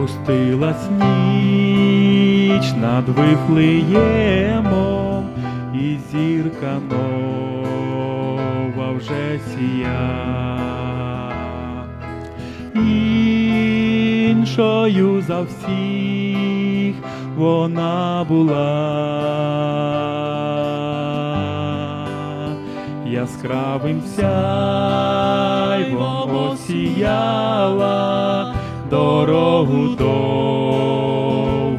Спустилась ніч над Вифлеємом, і зірка нова вже сія. Іншою за всіх вона була. Яскравим сяйвом осіяла дорогу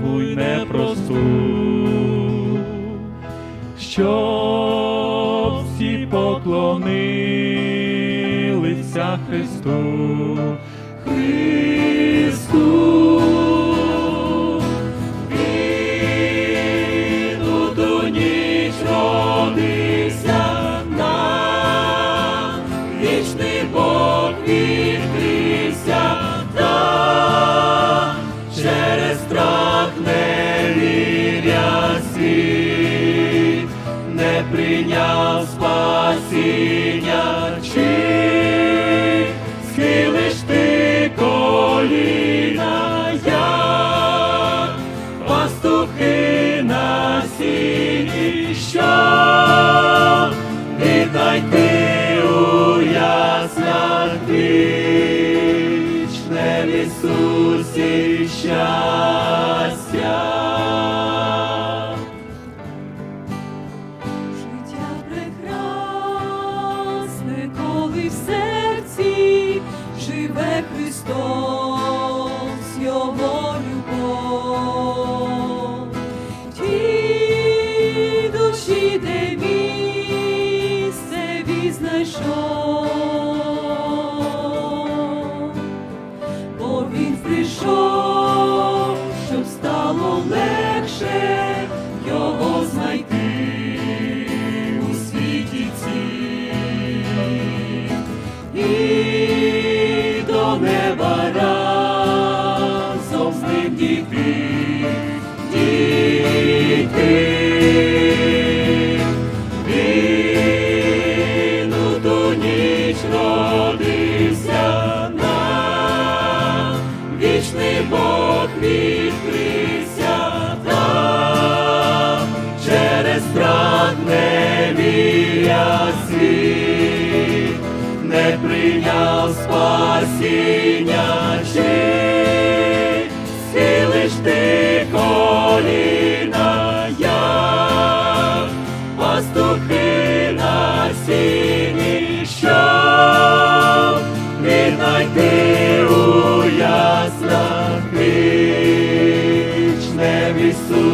довгу й непросту, щоб всі поклонилися Христу. Христу. Вічний прийняв спасіння, чи схилиш ти коліна, як пастухи на сіні, що? Віднайти у яснах вічне в Ісусі щастя. Христос, Його любов. Тій душі, де місце відзнайшов, бо Він прийшов, щоб стало легше його знайти у світі цім. Дійти, дійти. Він ніч родився нам, вічний Бог через невіря світ, не прийняв спасіння, яснах